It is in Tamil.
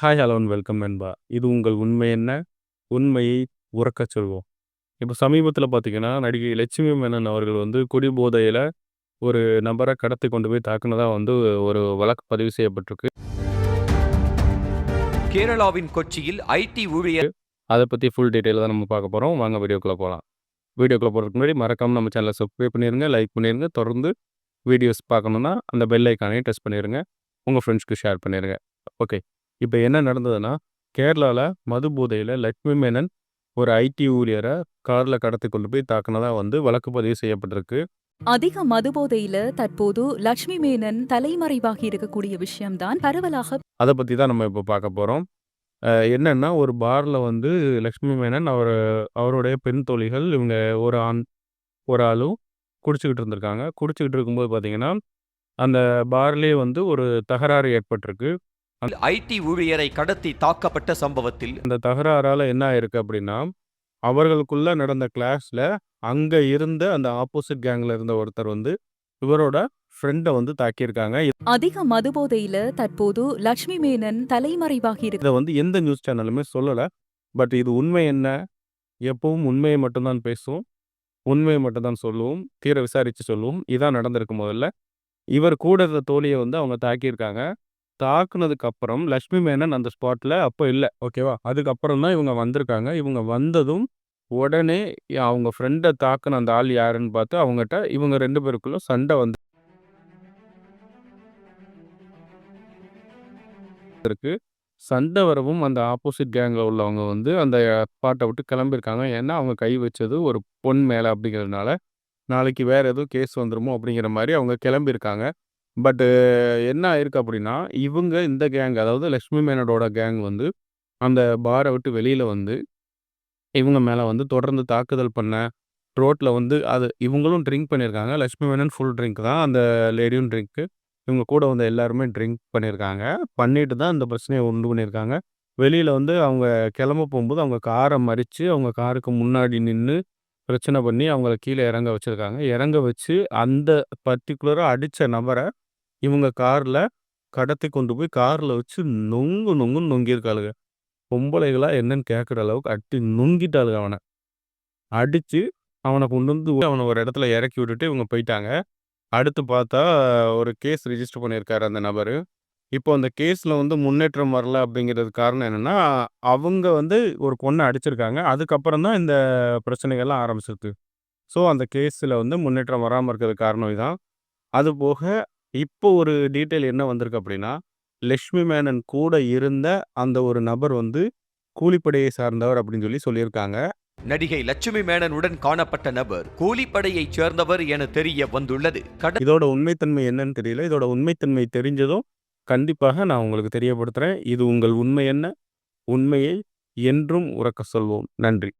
ஹாய் ஹலோ வெல்கம் நண்பா. இது உங்கள் உண்மை என்ன? உண்மையை உறக்கச் சொல்வோம். இப்போ சமீபத்தில் பார்த்தீங்கன்னா நடிகை லட்சுமி மேனன் அவர்கள் வந்து குடி போதையில் ஒரு நபரை கடத்தி கொண்டு போய் தாக்குனதா வந்து ஒரு வழக்கு பதிவு செய்யப்பட்டிருக்கு. கேரளாவின் கொச்சியில் ஐடி ஊழியர் அதை பற்றி ஃபுல் டீட்டெயில் தான் நம்ம பார்க்க போகிறோம் வாங்க வீடியோக்குள்ளே போகலாம் வீடியோக்குள்ளே போகிறதுக்கு முன்னாடி மறக்காமல் நம்ம சேனலை சப்ஸ்கிரைப் பண்ணிடுங்க லைக் பண்ணிடுங்க தொடர்ந்து வீடியோஸ் பார்க்கணுன்னா அந்த பெல் ஐக்கானையும் டெஸ்ட் பண்ணிடுங்க உங்கள் ஃப்ரெண்ட்ஸ்க்கு ஷேர் பண்ணிடுங்க ஓகே இப்போ என்ன நடந்ததுன்னா கேரளாவில் மது போதையில் லட்சுமி மேனன் ஒரு ஐடி ஊழியரை காரில் கடத்தி கொண்டு போய் தாக்குனதா வந்து வழக்கு பதிவு செய்யப்பட்டிருக்கு. அதிக மதுபோதையில தற்போது லட்சுமி மேனன் தலைமறைவாகி இருக்கக்கூடிய விஷயம்தான் பரவலாக அதை பற்றி தான் நம்ம இப்போ பார்க்க போகிறோம் என்னென்னா ஒரு பாரில் வந்து லக்ஷ்மி மேனன் அவர் அவருடைய பெண் தோழிகள் இவங்க ஒரு ஆண் ஒரு ஆளும் குடிச்சுக்கிட்டு இருந்திருக்காங்க. குடிச்சுக்கிட்டு இருக்கும்போது பார்த்தீங்கன்னா அந்த பார்லேயே வந்து ஒரு தகராறு ஏற்பட்டிருக்கு. ஐடி ஊழியரை கடத்தி தாக்கப்பட்ட சம்பவத்தில் அந்த தகராறால் என்ன ஆயிருக்கு அப்படின்னா அவர்களுக்குள்ள நடந்த கிளாஸில் அங்கே இருந்த அந்த ஆப்போசிட் கேங்கில் இருந்த ஒருத்தர் வந்து இவரோட ஃப்ரெண்டை வந்து தாக்கியிருக்காங்க. அதிக மதுபோதையில தற்போது லட்சுமி மேனன் தலைமறைவாகி இருக்கு. இதை வந்து எந்த நியூஸ் சேனலுமே சொல்லலை. பட் இது உண்மை என்ன? எப்பவும் உண்மையை மட்டும்தான் பேசுவோம் உண்மையை மட்டும்தான் சொல்லுவோம். தீர விசாரித்து சொல்லுவோம். இதான் நடந்திருக்கு முதல்ல. இவர் கூட இருந்த தோழியை வந்து அவங்க தாக்கியிருக்காங்க. தாக்குனதுக்கு அப்புறம் லக்ஷ்மி மேனன் அந்த ஸ்பாட்டில் அப்போ இல்லை. ஓகேவா அதுக்கப்புறம் தான் இவங்க வந்திருக்காங்க. இவங்க வந்ததும் உடனே அவங்க ஃப்ரெண்டை தாக்குன அந்த ஆள் யாருன்னு பார்த்து அவங்ககிட்ட இவங்க ரெண்டு பேருக்குள்ள சண்டை வந்து இருக்கு. சண்டை வரவும் அந்த ஆப்போசிட் கேங்கில் உள்ளவங்க வந்து அந்த பாட்டை விட்டு கிளம்பியிருக்காங்க. ஏன்னா அவங்க கை வச்சது ஒரு பொன் மேலே அப்படிங்கிறதுனால நாளைக்கு வேற எதுவும் கேஸ் வந்துருமோ அப்படிங்கிற மாதிரி அவங்க கிளம்பியிருக்காங்க. பட்டு என்ன ஆயிருக்கு அப்படின்னா இவங்க இந்த கேங் அதாவது லக்ஷ்மி மேனனோட கேங் வந்து அந்த பாரை விட்டு வெளியில் வந்து இவங்க மேலே வந்து தொடர்ந்து தாக்குதல் பண்ண ரோட்டில் வந்து அது இவங்களும் ட்ரிங்க் பண்ணியிருக்காங்க. லக்ஷ்மி மேனன் ஃபுல் ட்ரிங்க் தான். அந்த லேடியும் ட்ரிங்க்கு இவங்க கூட வந்து எல்லாருமே ட்ரிங்க் பண்ணியிருக்காங்க. பண்ணிட்டு தான் இந்த பிரச்சனையை உண்டு பண்ணியிருக்காங்க. வெளியில் வந்து அவங்க கிளம்ப போகும்போது அவங்க காரை மறித்து அவங்க காருக்கு முன்னாடி நின்று பிரச்சனை பண்ணி அவங்கள கீழே இறங்க வச்சுருக்காங்க. இறங்க வச்சு அந்த பர்டிகுலராக அடித்த நபரை இவங்க காரில் கடத்தி கொண்டு போய் காரில் வச்சு நொங்கு நொங்குன்னு நொங்கியிருக்காளுங்க. பொம்பளைகளா என்னன்னு கேட்குற அளவுக்கு அடி நொங்கிட்டாளுங்க அவனை. அடித்து அவனை கொண்டு வந்து அவனை ஒரு இடத்துல இறக்கி விட்டுட்டு இவங்க போயிட்டாங்க. அடுத்து பார்த்தா ஒரு கேஸ் ரிஜிஸ்டர் பண்ணியிருக்காரு அந்த நபர். இப்போ அந்த கேஸில் வந்து முன்னேற்றம் வரல அப்படிங்கிறது காரணம் என்னென்னா அவங்க வந்து ஒரு பொண்ணை அடிச்சிருக்காங்க. அதுக்கப்புறம் தான் இந்த பிரச்சனைகள்லாம் ஆரம்பிச்சிருக்கு. ஸோ அந்த கேஸில் வந்து முன்னேற்றம் வராமல் இருக்கிறது காரணம் இதுதான் அது போக இப்போ ஒரு டீட்டெயில் என்ன வந்திருக்கு அப்படின்னா லக்ஷ்மி மேனன் கூட இருந்த அந்த ஒரு நபர் வந்து கூலிப்படையை சார்ந்தவர் அப்படின்னு சொல்லி சொல்லியிருக்காங்க. நடிகை லட்சுமி மேனனுடன் காணப்பட்ட நபர் கூலிப்படையைச் சேர்ந்தவர் என தெரிய வந்துள்ளது. இதோட உண்மைத்தன்மை என்னன்னு தெரியல. இதோட உண்மைத்தன்மை தெரிஞ்சதும் கண்டிப்பாக நான் உங்களுக்கு தெரியப்படுத்துகிறேன் இது உங்கள் உண்மை என்ன? உண்மையை என்றும் உறக்க சொல்வோம். நன்றி.